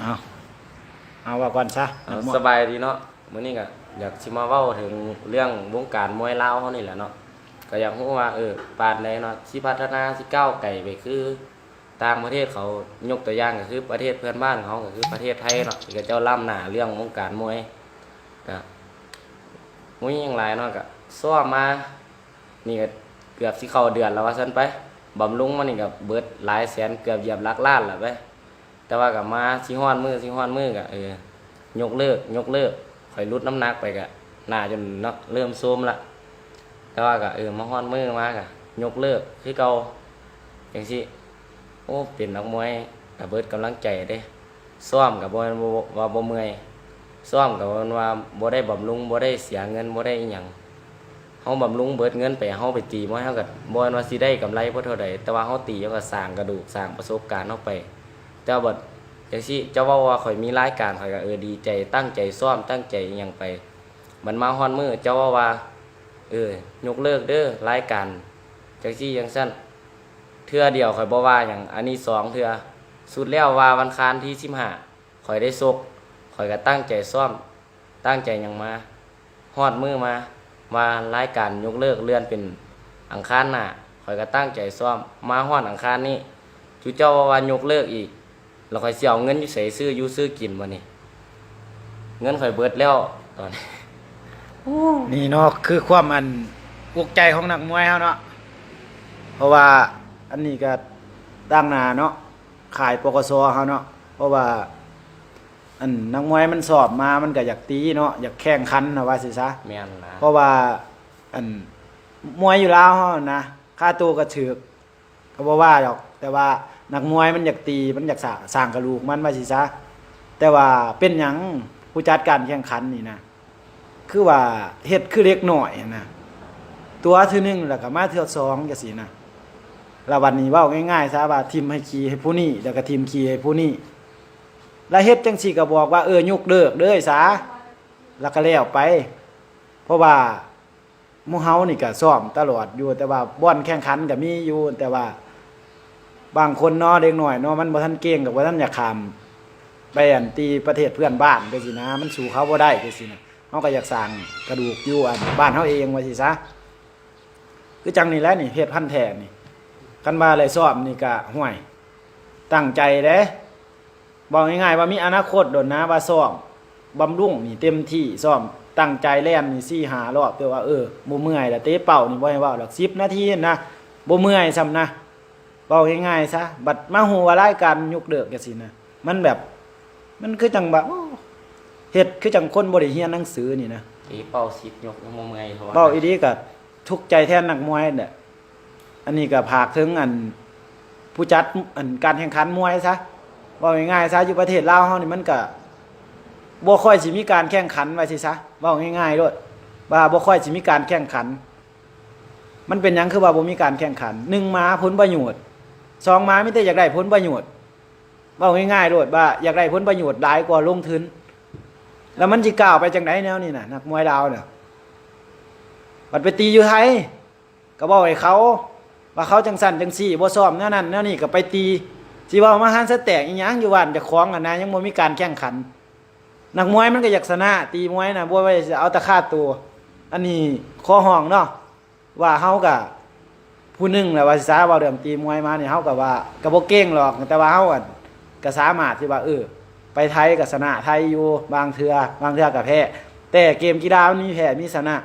เอาเอาว่าก่อนซะเอาสบายดีเนาะมื้อนี้ก็อยากสิมาเว้าถึงเรื่องวงการมวยลาวเฮานี่แหละเนาะก็อยากรู้ว่าเออปานใดเนาะสิพัฒนาสิก้าวไกลไปคือต่างประเทศเขายกตัวอย่างก็คือประเทศเพื่อนบ้านเขาก็คือประเทศไทยเนาะที่ก็เจ้าล้ำหน้าเรื่องวงการมวยก็มวยอย่างไรเนาะก็ซ้อมมานี่ก็เกือบสิเข้าเดือนแล้วว่าซั่นไปบำรุงมานี่ก็เบิดหลายแสนเกือบเหยียบหลักล้านแล้วไป แต่ว่ากับมาสิฮ้อนมือสิฮ้อนมือกะเออยกเลิก ยกเลิกข่อยลดน้ำหนักไปกะหน้าจนเนาะเริ่มโทรมละแต่ว่ากะเออมาฮ้อนมือมากะยกเลิกคือเก่าอย่างสิโอ้เป็นนักมวยกะเบิดกำลังใจเด้ซ้อมกับบ่แม่นว่าบ่เมื่อยซ้อมกับว่าบ่ได้บำรุงบ่ได้เสียเงินบ่ได้อิหยังเฮาบำรุงเบิดเงินไปเฮาไปตีมวยเฮาก็บ่แม่นว่าสิได้กำไรบ่เท่าใดแต่ว่าเฮาตีเฮาก็สร้างกระดูกสร้างประสบการณ์เฮาไป แต่ว่าบดจังซี่เจ้าว่าว่าข่อยมีรายการข่อยก็เออดีใจตั้งใจซ้อมตั้งใจอิหยังไป มันมาฮอนมือเจ้าว่าว่า เออยกเลิกเด้อรายการจังซี่จังซั่นเทื่อเดียวข่อยบ่ว่าหยังอันนี้สองเทื่อสุดแล้วว่าวันคานที่15ข่อยได้ซกข่อยก็ตั้งใจซ้อม ตั้งใจหยังมาฮอดมือมามารายการยกเลิกเลื่อนเป็นอังคารหน้าข่อยก็ตั้งใจซ้อม มาฮอดอังคารนี้จุเจ้าว่าว่ายกเลิกอีก แล้วค่อยสิเอาเงินอยู่ใส่ซื้ออยู่ซื้อกินบ่นี่เงินค่อยเบิดแล้วตอนนี้นี่เนาะคือความอันอุกใจของนักมวยเฮาเนาะเพราะว่าอันนี้ก็ตั้งหน้าเนาะขายปกสเฮาเนาะเพราะว่า อันนักมวยมันสอบมามันก็อยากตีเนาะอยากแข่งขันนะว่าสิซะแม่นนะเพราะว่าอันมวยอยู่แล้วเฮานะค่าตัวก็ถือกก็บ่ว่าหรอกแต่ว่า นักมวยมันอยากตีมันอยากสร้างกระดูกมันว่าสิซะแต่ว่าเป็นหยังผู้จัดการแข่งขันนี่นะคือว่าเฮ็ดคือเล็กหน้อยนะตัวเทื่อหนึงแล้วก็มาเทื่อสองจังซี่นะแล้ววันนี้เว้าง่ายๆซะว่าทีมให้ขี่ให้ผู้นี้แล้วก็ทีมขี่ให้ผู้นี้แล้วเฮ็ดจังซี่ก็บอกว่าเออยกเลิกเด้อซะแล้วก็แล้วไป เพราะว่าหมู่เฮานี่ก็ซ้อมตลอดอยู่แต่ว่าบ่อนแข่งขันก็มีอยู่แต่ว่า บางคนเนาะเด็กหน่อยเนาะมันบ่ทันเก่งกับบ่ทันอยากข้ามไปอันตีประเทศเพื่อนบ้านจังซี่นะ มันสู้เขาบ่ได้จังซี่นะเฮาก็อยากสร้างกระดูกอยู่อันบ้านเฮาเองว่าสิซะคือจังนี่แหละนี่เฮ็ดพันแท้นี่กันว่าอะไรซ้อมนี่ก็ห่วยตั้งใจเด้บอกง่ายๆว่ามีอนาคตโดนนะว่าซ้อมบำรุงนี่เต็มที่ซ่อมตั้งใจแล่นนี่สี่หารอบเพื่ว่าเออบ่เมื่อยแล้วเตะเป่านี่บ่ให้ว้าดอก10นาทีนะบ่เมื่อยซ้ำนะ เว้าง่ายๆซะบัดมาฮู้ว่ารายการยกเลิกจังซี่นะมันแบบ มันคือจังแบบโอ้เฮ็ดคือจังคนบ่ได้เรียนหนังสือนี่นะตีเป้าสิบยกยังบ่เมื่อยเพราะว่าเว้าอีดีก็ทุกข์ใจแทนนักมวยเนี่ยอันนี้ก็ภาคถึงอัน ผู้จัดอันการแข่งขันมวยซะเว้าง่ายๆซะอยู่ประเทศลาวเฮานี่มันก็บ่ค่อยสิมีการแข่งขันไว้สิซะเว้าง่ายๆโลดว่าบ่ค่อยสิมีการแข่งขัน มันเป็นหยังคือว่าบ่มีการแข่งขันหนึ่งมาผลประโยชน์ สองมามีแต่อยากได้ผลประโยชน์เว้าง่ายๆโลดว่าอยากได้ผลประโยชน์หลายกว่าลงทุนแล้วมันสิก้าวไปจังไดแนวนี้น่ะนักมวยลาวน่ะบัดไปตีอยู่ไทยก็บอกให้เขา ว่าเขาจังสั่นจังซี่บ่ซ้อมแนวนั้นแนวนี้ก็ไปตีสิเว้ามาหันสแตกอีหยังอยู่บ้านจะคล้องกันนะยังบ่มีการแข่งขัน นักมวยมันก็อยากชนะ ตีมวยนะบ่ว่าจะเอาตะค่าตัว อันนี้ข้อห้องเนาะว่าเฮาก็ ผู้หนึงแหละว่าสิสาว่าเรื่องตีมวยมาเนี่ยเฮาก็ว่าก็บ่เก่งหรอกแต่ว่าเฮาอะก็สามารถที่ว่าเออไปไทยก็ชนะไทยอยู่บางเทือบางเทือก็แพ้แต่เกมกีฬามันมีแพ้มีชนะ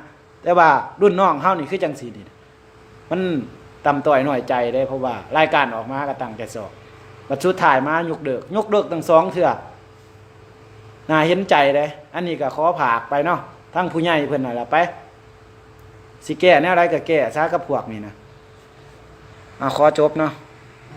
แต่ว่ารุ่นน้องเฮานี่คือจังซี่นี่มันต่ำต้อยหน่อยใจได้เพราะว่ารายการออกมาก็ตั้งใจสอบบัดสุดท้ายมายกเลิกยกเลิกทั้งสองเทือน่าเห็นใจเลยอันนี้ก็ขอผากไปเนาะทั้งผู้ใหญ่เพิ่นน่ะละไปสิแก้แนวไรก็แก้ซะกับพวกนี้นะ อาขอจบเนาะ